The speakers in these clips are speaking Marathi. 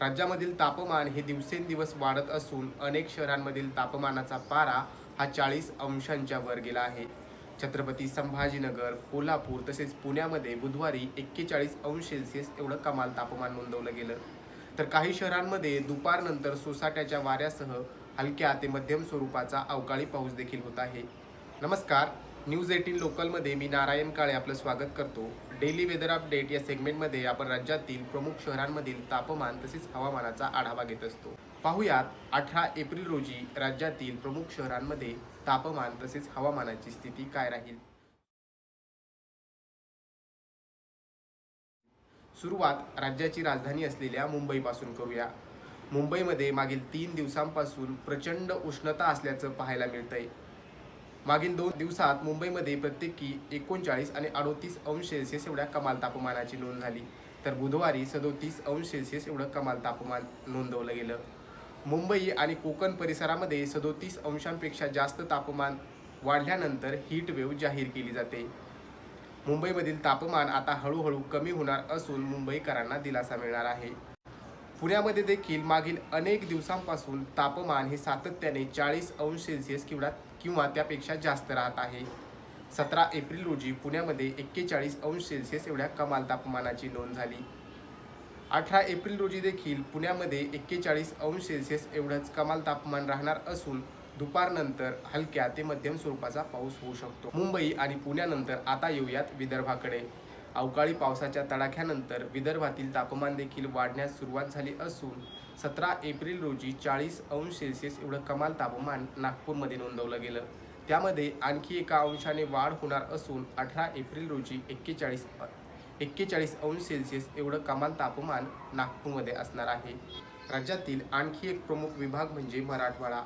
राज्यामधील तापमान हे दिवसेंदिवस वाढत असून अनेक शहरांमधील तापमानाचा पारा हा चाळीस अंशांच्या वर गेला आहे. छत्रपती संभाजीनगर कोल्हापूर तसेच पुण्यामध्ये बुधवारी एक्केचाळीस अंश सेल्सिअस एवढं कमाल तापमान नोंदवलं गेलं. तर काही शहरांमध्ये दुपारनंतर सोसाट्याच्या वाऱ्यासह हलक्या ते मध्यम स्वरूपाचा अवकाळी पाऊस देखील होत आहे. नमस्कार न्यूज एटीन लोकलमध्ये मी नारायण काळे आपलं स्वागत करतो. डेली वेदर अपडेट या सेगमेंटमध्ये आपण राज्यातील प्रमुख शहरांमधील तापमान तसेच हवामानाचा आढावा घेत असतो. पाहुयात अठरा एप्रिल रोजी राज्यातील प्रमुख शहरांमध्ये तापमान तसेच हवामानाची स्थिती काय राहील? सुरुवात राज्याची राजधानी असलेल्या मुंबईपासून करूया. मुंबईमध्ये मागील तीन दिवसांपासून प्रचंड उष्णता असल्याचं पाहायला मिळतंय. मागील दोन दिवसात मुंबईमध्ये प्रत्येकी एकोणचाळीस आणि अडोतीस अंश सेल्सिअस एवढ्या कमाल तापमानाची नोंद झाली. तर बुधवारी सदोतीस अंश सेल्सिअस एवढं कमाल तापमान नोंदवलं गेलं. मुंबई आणि कोकण परिसरामध्ये सदोतीस अंशांपेक्षा जास्त तापमान वाढल्यानंतर हीट वेव्ह जाहीर केली जाते. मुंबईमधील तापमान आता हळूहळू कमी होणार असून मुंबईकरांना दिलासा मिळणार आहे. पुण्यामध्ये देखील मागील अनेक दिवसांपासून तापमान हे सातत्याने चाळीस अंश सेल्सिअस किंवा किंवा त्यापेक्षा जास्त राहत आहे. सतरा एप्रिल रोजी पुण्यामध्ये एक्केचाळीस अंश सेल्सिअस एवढ्या कमाल तापमानाची नोंद झाली. अठरा एप्रिल रोजी देखील पुण्यामध्ये एक्केचाळीस अंश सेल्सिअस एवढंच कमाल तापमान राहणार असून दुपारनंतर हलक्या ते मध्यम स्वरूपाचा पाऊस होऊ शकतो. मुंबई आणि पुण्यानंतर आता येऊयात विदर्भाकडे. अवकाळी पावसाच्या तडाख्यानंतर विदर्भातील तापमान देखील वाढण्यास सुरुवात झाली असून सतरा एप्रिल रोजी चाळीस अंश सेल्सिअस एवढं कमाल तापमान नागपूरमध्ये नोंदवलं गेलं. त्यामध्ये आणखी एका अंशाने वाढ होणार असून अठरा एप्रिल रोजी एक्केचाळीस एक्केचाळीस अंश सेल्सिअस एवढं कमाल तापमान नागपूरमध्ये असणार आहे. राज्यातील आणखी एक प्रमुख विभाग म्हणजे मराठवाडा.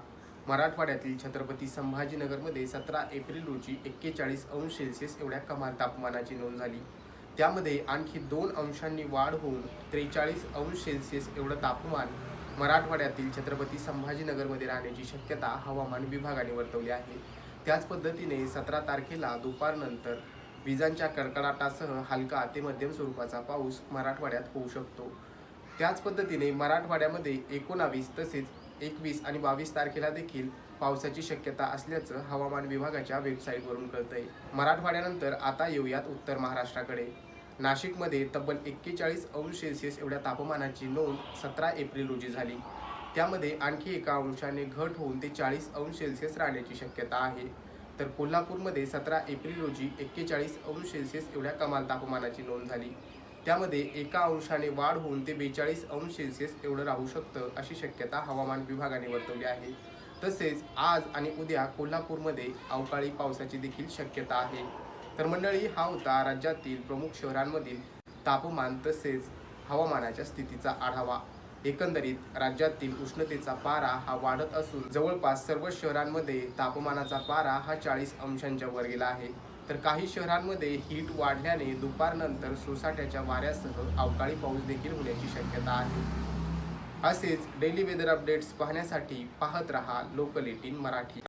मराठवाड्यातील छत्रपती संभाजीनगरमध्ये सतरा एप्रिल रोजी एक्केचाळीस अंश सेल्सिअस एवढ्या कमाल तापमानाची नोंद झाली. त्यामध्ये आणखी दोन अंशांनी वाढ होऊन त्रेचाळीस अंश सेल्सिअस एवढं तापमान मराठवाड्यातील छत्रपती संभाजीनगरमध्ये राहण्याची शक्यता हवामान विभागाने वर्तवली आहे. त्याच पद्धतीने सतरा तारखेला दुपारनंतर विजांच्या कडकडाटासह हलका ते मध्यम स्वरूपाचा पाऊस मराठवाड्यात होऊ शकतो. त्याच पद्धतीने मराठवाड्यामध्ये एकोणावीस तसेच एकवीस आणि बावीस तारखेला देखील पावसाची शक्यता असल्याचं हवामान विभागाच्या वेबसाईटवरून कळतंय. मराठवाड्यानंतर आता येऊयात उत्तर महाराष्ट्राकडे. नाशिकमध्ये तब्बल एक्केचाळीस अंश सेल्सिअस एवढ्या तापमानाची नोंद सतरा एप्रिल रोजी झाली. त्यामध्ये आणखी एका अंशाने घट होऊन ते चाळीस अंश सेल्सिअस राहण्याची शक्यता आहे. तर कोल्हापूरमध्ये सतरा एप्रिल रोजी एक्केचाळीस अंश सेल्सिअस एवढ्या कमाल तापमानाची नोंद झाली. त्यामध्ये एका अंशाने वाढ होऊन ते बेचाळीस अंश सेल्सिअस एवढं राहू शकतं अशी शक्यता हवामान विभागाने वर्तवली आहे. तसेच आज आणि उद्या कोल्हापूरमध्ये अवकाळी पावसाची देखील शक्यता आहे. तर मंडळी हा होता राज्यातील प्रमुख शहरांमधील तापमान तसेच हवामानाच्या स्थितीचा आढावा. एकंदरीत राज्यातील उष्णतेचा पारा हा वाढत असून जवळपास सर्व शहरांमध्ये तापमानाचा पारा हा चाळीस अंशांच्या वर गेला आहे. तर काही शहरांमध्ये हीट वाढल्याने दुपारनंतर सोसाट्याच्या वाऱ्यासह अवकाळी पाऊस देखील होण्याची शक्यता आहे. असेच डेली वेदर अपडेट्स पाहण्यासाठी पाहत रहा लोकल एटीन मराठी.